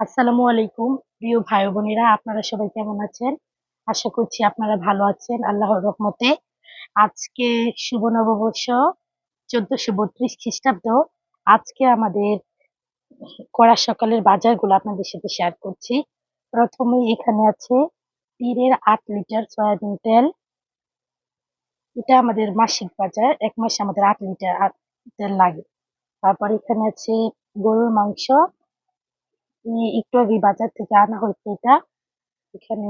আসসালামু আলাইকুম, প্রিয় ভাই বোনেরা, আপনারা সবাই কেমন আছেন? আশা করছি আপনারা ভালো আছেন, আল্লাহর রহমতে। আজকে শুভ নববর্ষ, চোদ্দশো বত্রিশ খ্রিস্টাব্দ। আজকে আমাদের কড়া সকালের বাজারগুলো আপনাদের সাথে শেয়ার করছি। প্রথমে এখানে আছে তীরের আট লিটার সয়াবিন তেল। এটা আমাদের মাসিক বাজার, এক মাসে আমাদের আট লিটার তেল লাগে। তারপর এখানে আছে গরুর মাংস একটু আগে বাজার থেকে আনা হয়েছে এটা। এখানে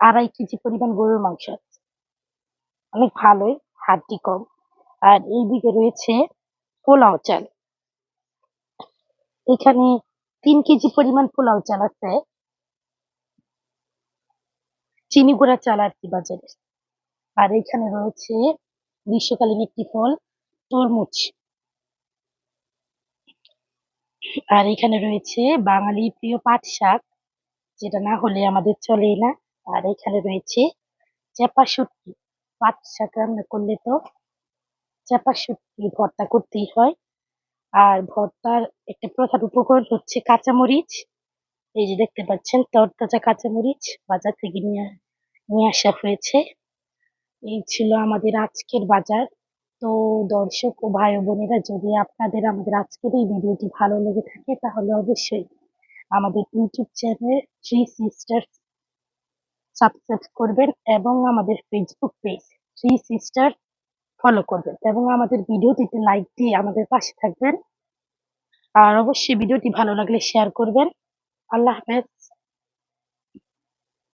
আড়াই কেজি পরিমাণ গরুর মাংস আছে। অনেক ভালোই, হাড্ডি কম। আর এইদিকে রয়েছে পোলাও চাল। এখানে তিন কেজি পরিমাণ পোলাও চাল আছে। চিনি গুঁড়া চাল আর কি বাজারে। আর এখানে রয়েছে গ্রীষ্মকালীন একটি ফল, তরমুজ। আর এখানে রয়েছে বাঙালি প্রিয় পাট শাক যেটা না হলে আমাদের চলেই না। আর এখানে রয়েছে চাপা শুটকি। পাট শাক রান্না করলে তো চাপা শুটকি ভর্তা করতেই হয়। আর ভর্তার একটা প্রধান উপকরণ হচ্ছে কাঁচামরিচ। এই যে দেখতে পাচ্ছেন, তরতাজা কাঁচামরিচ বাজার থেকে নিয়ে নিয়ে আসা হয়েছে। এই ছিল আমাদের আজকের বাজার। তো দর্শক ও ভাই বোনেরা, যদি আপনাদের আমাদের আজকের এই ভিডিওটি ভালো লেগে থাকে, তাহলে অবশ্যই আমাদের YouTube channel three sister subscribe করবেন এবং আমাদের Facebook page three sister follow করবেন এবং আমাদের ভিডিওটিতে লাইক দিয়ে আমাদের পাশে থাকবেন। আর অবশ্যই ভিডিওটি ভালো লাগলে শেয়ার করবেন। আল্লাহ হাফেজ।